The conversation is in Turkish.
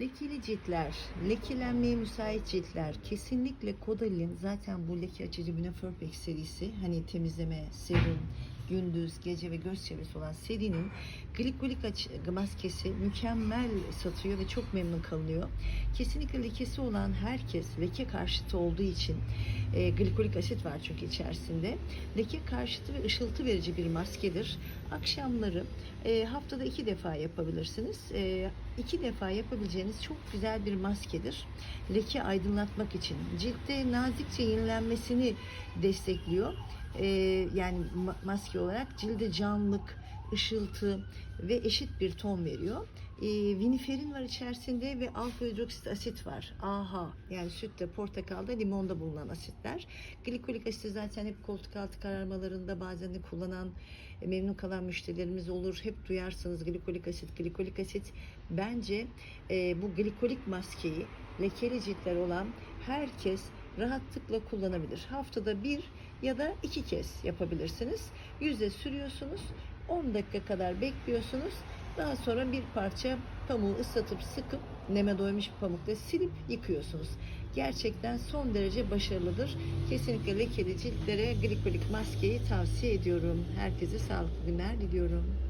Lekeli ciltler, lekelenmeye müsait ciltler kesinlikle Kodal'in zaten bu leke açıcı Münafurpex serisi hani temizleme, serum, gündüz, gece ve göz çevresi olan serinin glikolik maskesi mükemmel satıyor ve çok memnun kalınıyor. Kesinlikle lekesi olan herkes leke karşıtı olduğu için e, glikolik asit var çünkü içerisinde. Leke karşıtı ve ışıltı verici bir maskedir. Akşamları e, haftada iki defa yapabilirsiniz. E, iki defa yapabileceğiniz çok güzel bir maskedir. Leke aydınlatmak için. Ciltte nazikçe yenilenmesini destekliyor. E, yani ma- maske olarak cilde canlılık, ışıltı ve eşit bir ton veriyor. E, viniferin var içerisinde ve alfa hidroksit asit var. AHA yani sütte, portakalda, limonda bulunan asitler. Glikolik asiti zaten hep koltuk altı kararmalarında bazen de kullanan e, memnun kalan müşterilerimiz olur. Hep duyarsınız glikolik asit, glikolik asit. Bence e, bu glikolik maskeyi lekeli ciltler olan herkes rahatlıkla kullanabilir. Haftada bir ya da iki kez yapabilirsiniz. Yüze sürüyorsunuz. 10 dakika kadar bekliyorsunuz. Daha sonra bir parça pamuğu ıslatıp sıkıp neme doymuş pamukla silip yıkıyorsunuz. Gerçekten son derece başarılıdır. Kesinlikle lekeli ciltlere glikolik maskeyi tavsiye ediyorum. Herkese sağlıklı günler diliyorum.